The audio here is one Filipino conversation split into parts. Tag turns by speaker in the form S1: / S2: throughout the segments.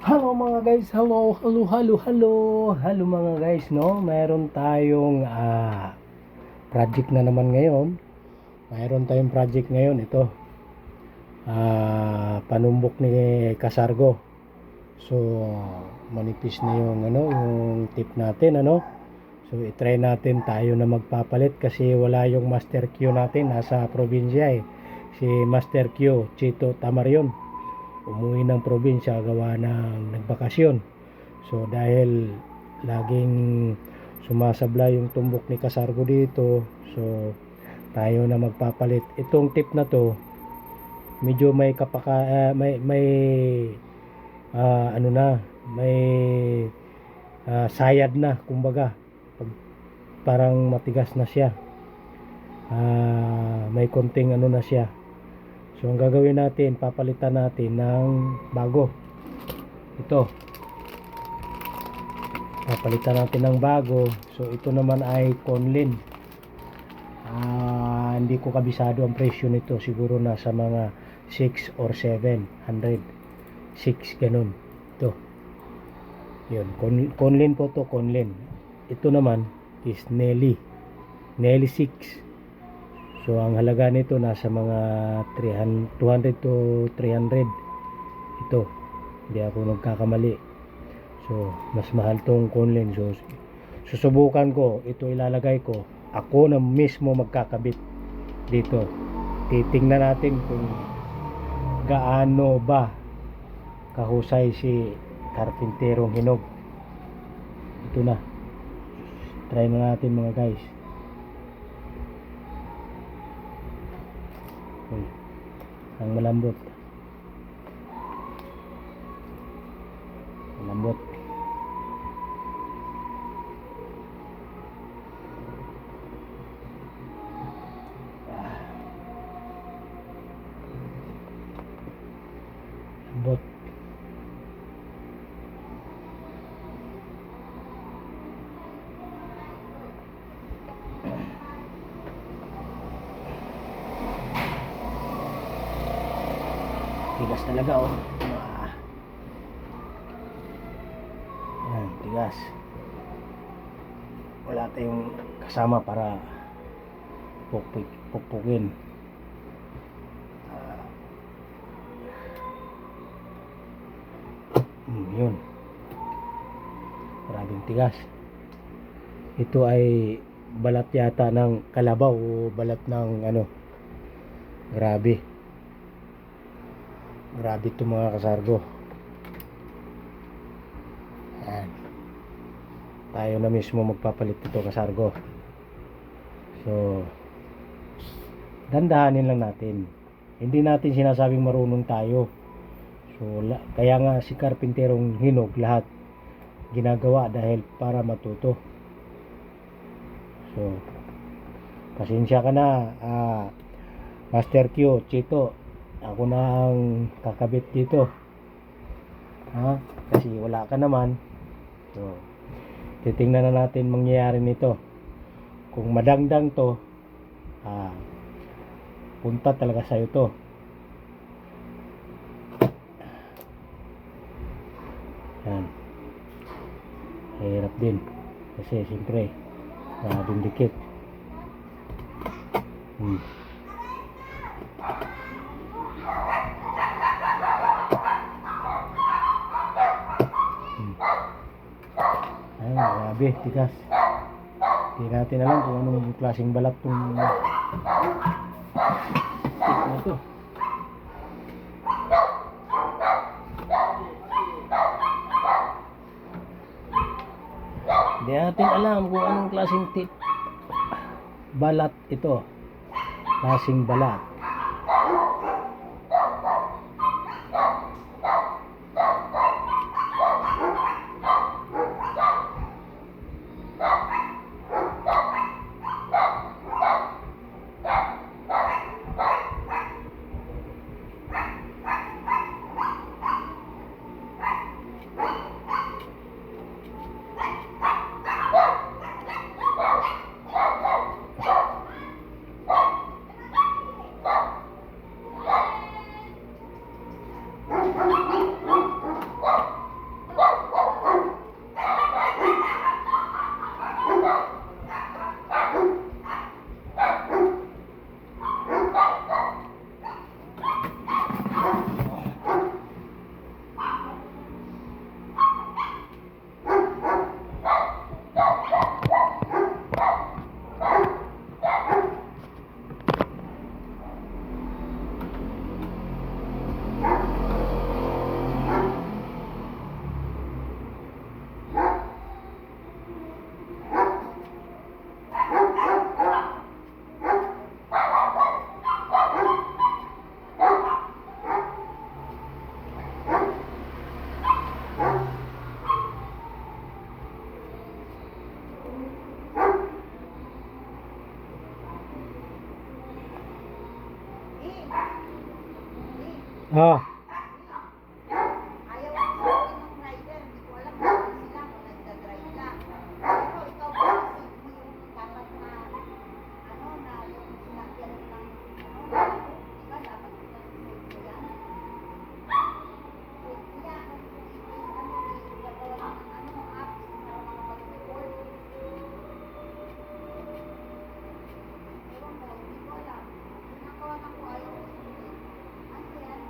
S1: Hello mga guys, hello, hello, hello, hello, hello mga guys, no? Mayroon tayong ah, project na naman ngayon. Mayroon tayong project ngayon, ito. Ah, panumbok ni Kasargo. So, manipis na yung ano, yung tip natin, ano? So, i-try natin tayo na magpapalit kasi wala yung Master Q natin nasa probinsya eh. Si Master Q, Chito Tamarion umuwi ng probinsya gawa ng nagbakasyon. So dahil laging sumasablay yung tumbok ni Kasargo dito, so tayo na magpapalit. Itong tip na to, medyo may kapaka ah, may may ah, ano na, may ah, sayad na kumbaga. Pag, parang matigas na siya. Ah, may konting ano na siya. So ang gagawin natin, papalitan natin ng bago. Ito. Papalitan natin ng bago. So ito naman ay Conlin. Ah, hindi ko kabisado ang presyo nito. Siguro nasa mga 6 or 700. 6 ganun. Ito. Yun. Con Conlin po to Conlin. Ito naman is Nelly. Nelly 6. So ang halaga nito nasa mga 300, 200 to 300. Ito. Hindi ako nagkakamali. So mas mahal tong Conlin. So susubukan ko, ito ilalagay ko. Ako na mismo magkakabit dito. Titingnan natin kung gaano ba kahusay si karpinterong hinog. Ito na. Try na natin mga guys. Ang malambot. Malambot. Lambot. Tigas talaga oh. Ah. Tigas. Wala tayong kasama para pukpuk pukpukin. Ah. Hmm, yun. Maraming tigas. Ito ay balat yata ng kalabaw o balat ng ano. Grabe. Grabe ito mga kasargo. Yan. Tayo na mismo magpapalit ito kasargo. So, dandahanin lang natin. Hindi natin sinasabing marunong tayo. So, kaya nga si karpinterong hinog lahat ginagawa dahil para matuto. So, pasensya ka na, ah, Master Q, Chito, ako na ang kakabit dito. Ha? Kasi wala ka naman. So, titingnan na natin mangyayari nito. Kung madangdang to, ah, punta talaga sa'yo to. Yan. Hirap din. Kasi siyempre, maraming dikit. Hmm. Grabe, tigas. Hindi natin alam kung anong klaseng balat itong tip na to. Hindi natin alam kung anong klaseng tip balat ito. Klaseng balat. Oh,
S2: Ayaw ko sa akin ng rider. Hindi ko alam kung ano sila kung nagdadrive lang. Pero ikaw ba kasi mo yung dapat na ano na yung sinakyan ng ano na diba dapat na safety yan. Safety yan. Ano yung gagawa ng ano apps para makapag-report. Ewan ko, hindi ko alam. Ginagawa na ko ayaw ko sundin. Ano yan?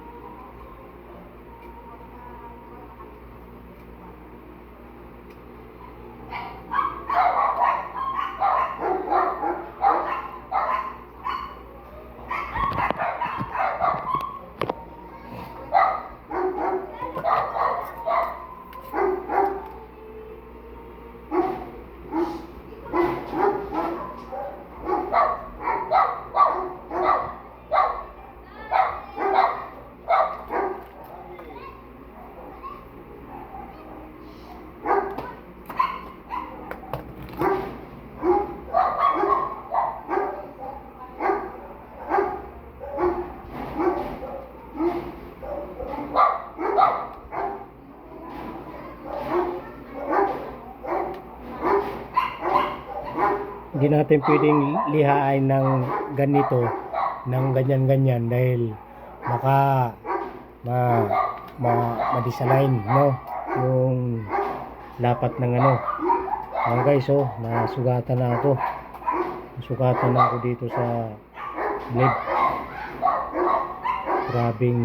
S1: Natin pwedeng lihain ng ganito, ng ganyan-ganyan dahil baka ma, ma, ma-disalign, no? Yung lapat ng ano. Mga guys, oh, nasugatan na ako. Nasugatan na ako dito sa blade. Grabing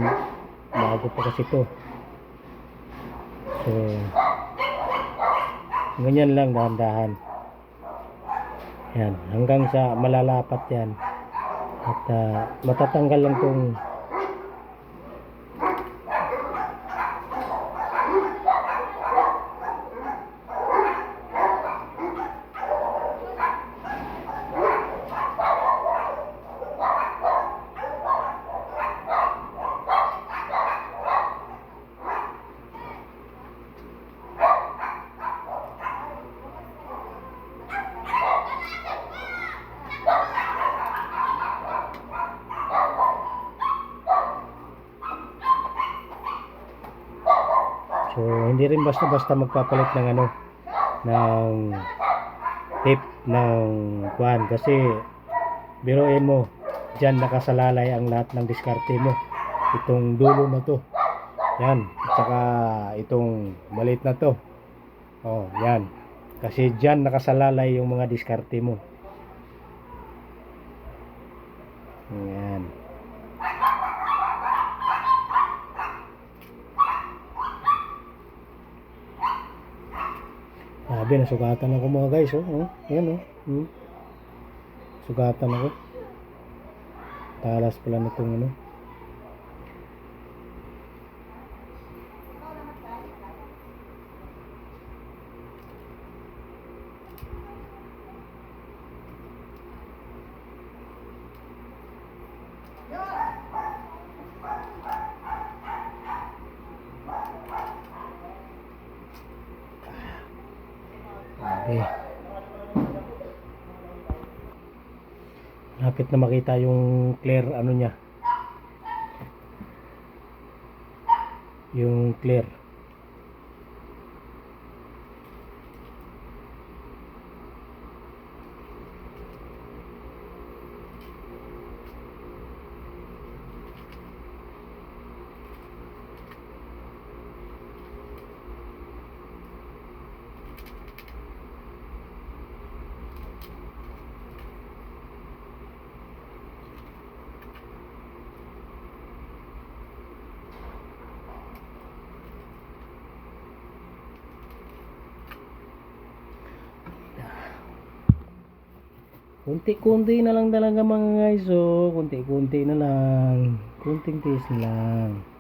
S1: bago pa kasi to. So, ganyan lang dahan-dahan. Yan, hanggang sa malalapat yan. At ah, matatanggal lang tong So, hindi rin basta-basta magpapalit ng ano, ng tip ng kwan. Kasi, biruin mo, dyan nakasalalay ang lahat ng diskarte mo. Itong dulo na to. Yan. At saka, itong maliit na to. Oh, yan. Kasi dyan nakasalalay yung mga diskarte mo. Yan. Sabi, nasugatan ako mga guys, oh. oh yan, oh. Hmm. Sugatan ako. Talas pala nitong ano. Makita yung clear ano niya. Yung clear. Kunti-kunti na lang talaga mga guys, oh. Kunti-kunti na lang. Kunting na lang.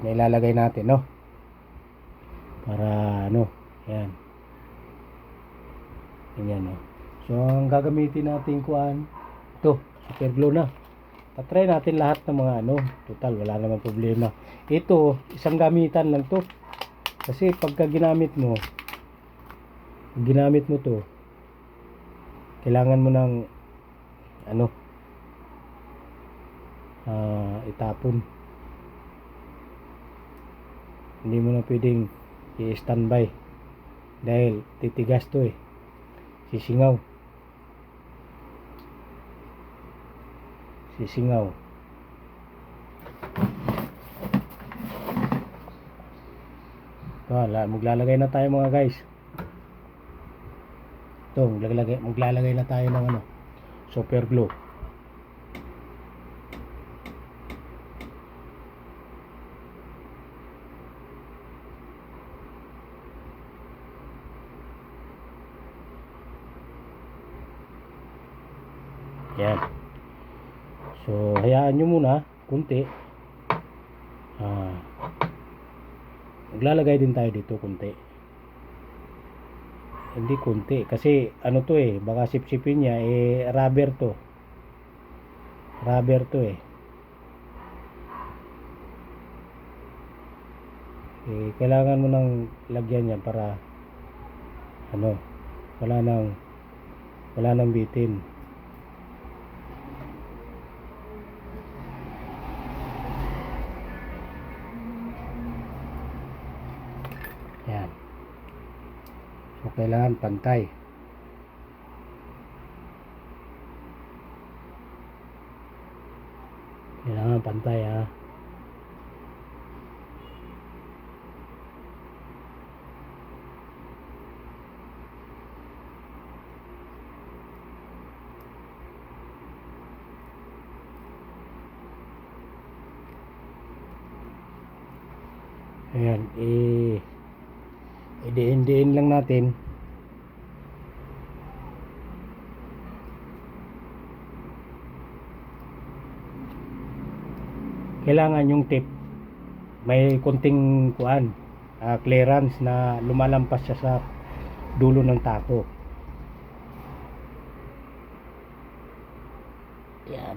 S1: Na ilalagay natin no? Para ano yan ganyan no? So ang gagamitin natin kuan ito super glue na. Tatry natin lahat ng mga ano total wala namang problema. Ito isang gamitan lang to. Kasi pagka ginamit mo ginamit mo to kailangan mo ng ano ah, itapon hindi mo na pwedeng i-standby dahil titigas to eh sisingaw sisingaw Wala, maglalagay na tayo mga guys. Ito, maglalagay, maglalagay na tayo ng ano, super glue. Yan. So, hayaan nyo muna, kunti. Ah, maglalagay din tayo dito kunti. Hindi kunti. Kasi, ano to eh, baka sipsipin niya, eh, rubber to. Rubber to eh. Eh, kailangan mo nang lagyan yan para, ano, wala nang, wala nang bitin. Yan. So, kailangan pantay. Kailangan pantay ha. Ayan, eh, natin. Kailangan yung tip may konting kuan, ah, clearance na lumalampas siya sa dulo ng tako. Yan.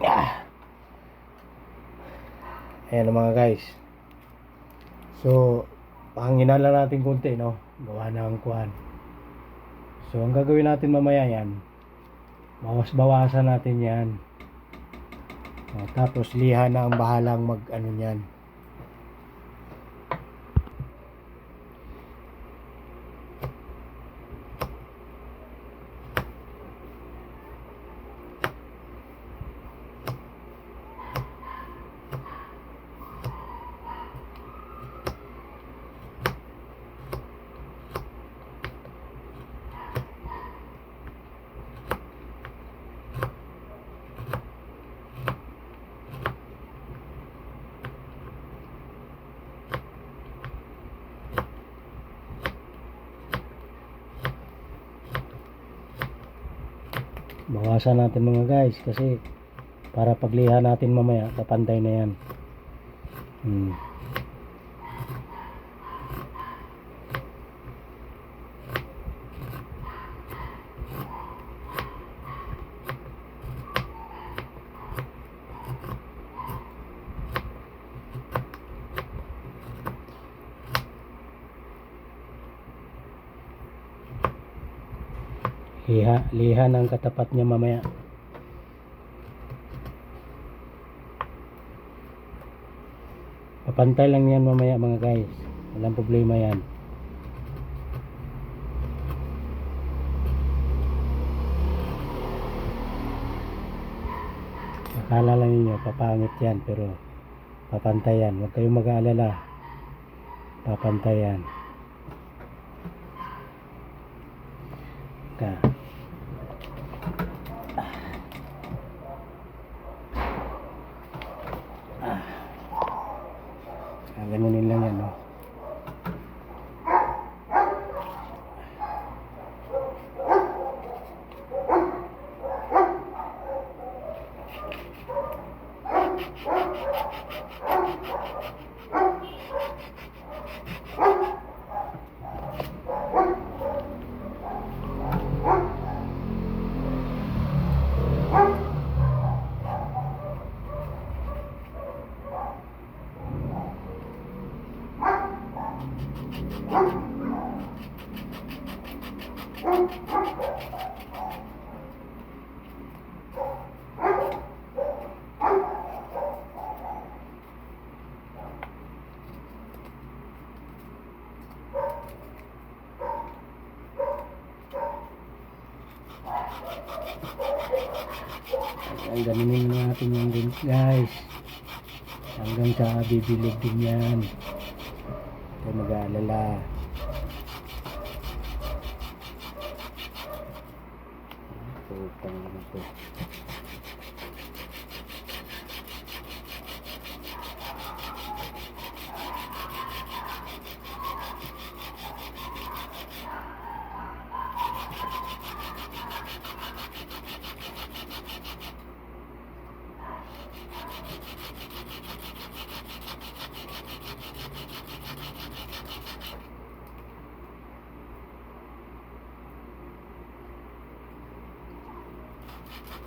S1: Ah. Ayan na mga guys. So, panginan lang natin konti, no? Gawa ng kuhan. So, ang gagawin natin mamaya yan, bawas-bawasan natin yan. O, tapos, liha na ang bahalang mag, ano yan. Bawasan natin mga guys kasi para pagliha natin mamaya kapantay na yan. Hmm. Liha, liha ng katapat niya mamaya. Papantay lang yan mamaya mga guys. Walang problema yan. Akala lang ninyo papangit yan pero papantay yan. Huwag kayong mag-aalala. Papantay yan. Ka. Ang ganinin natin yung din guys. Hanggang sa bibilog din yan. Huwag mag-aalala. Putang ina to.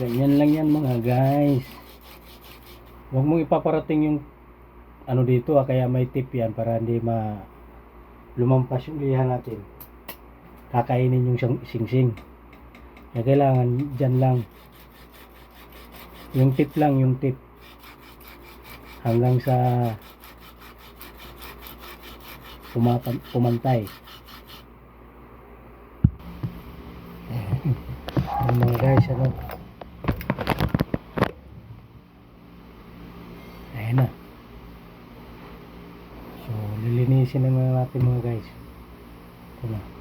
S1: Ganyan lang yan mga guys. Huwag mong ipaparating yung ano dito ah, kaya may tip yan para hindi ma lumampas yung liha natin. Kakainin yung singsing. Kaya kailangan dyan lang. Yung tip lang, yung tip. Hanggang sa pumapan, guys, ano? Ayan na. So, lilinisin na muna natin mga guys. Ito na.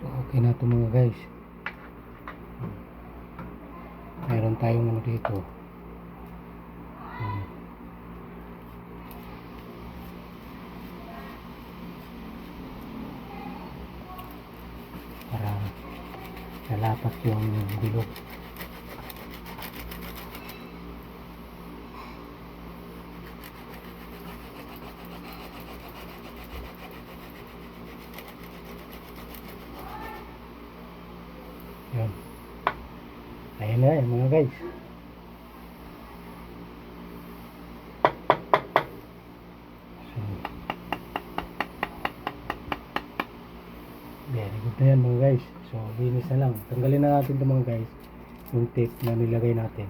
S1: So, okay na ito mga guys. Meron tayong ano dito. Para nalapat yung bilog. Yun. Ayan na yan mga guys. So, good na yan mga guys. So, linis na lang. Tanggalin na natin ito mga guys. Yung tape na nilagay natin.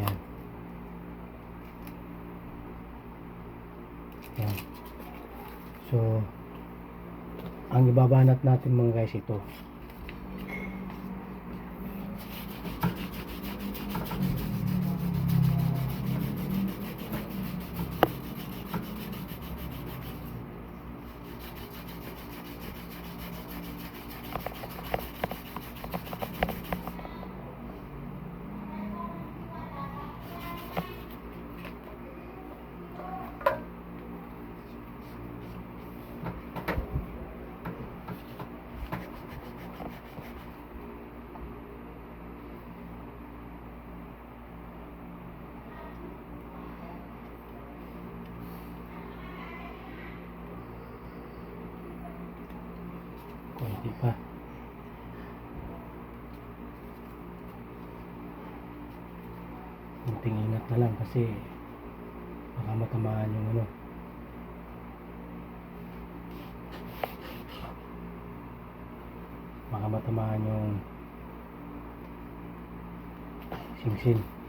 S1: Yan. Yan. So, ang ibabanat natin mga guys ito. Ingat na lang kasi baka matamaan yung ano. Baka matamaan yung simsim.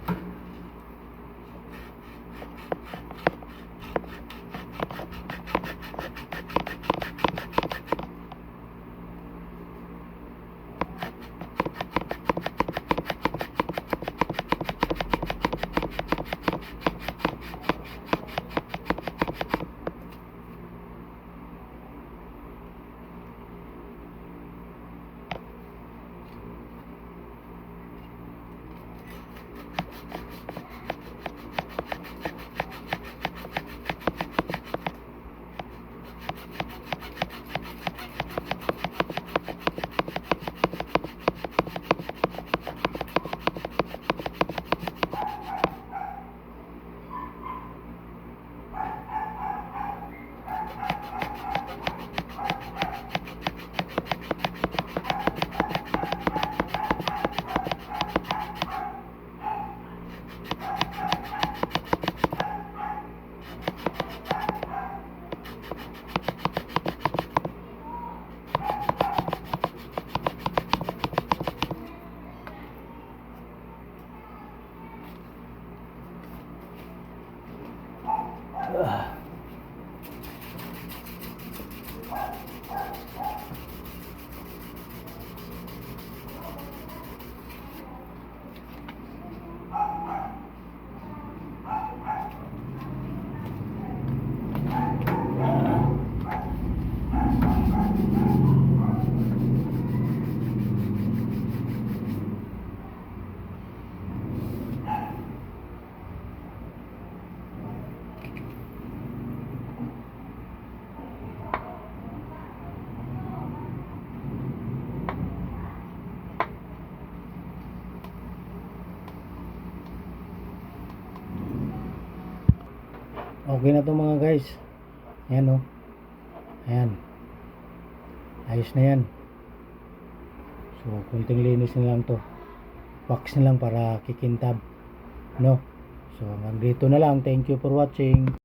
S1: Okay na to mga guys. Ayan o. Ayan. Ayos na yan. So, kunting linis na lang to. Wax na lang para kikintab. No? So, hanggang dito na lang. Thank you for watching.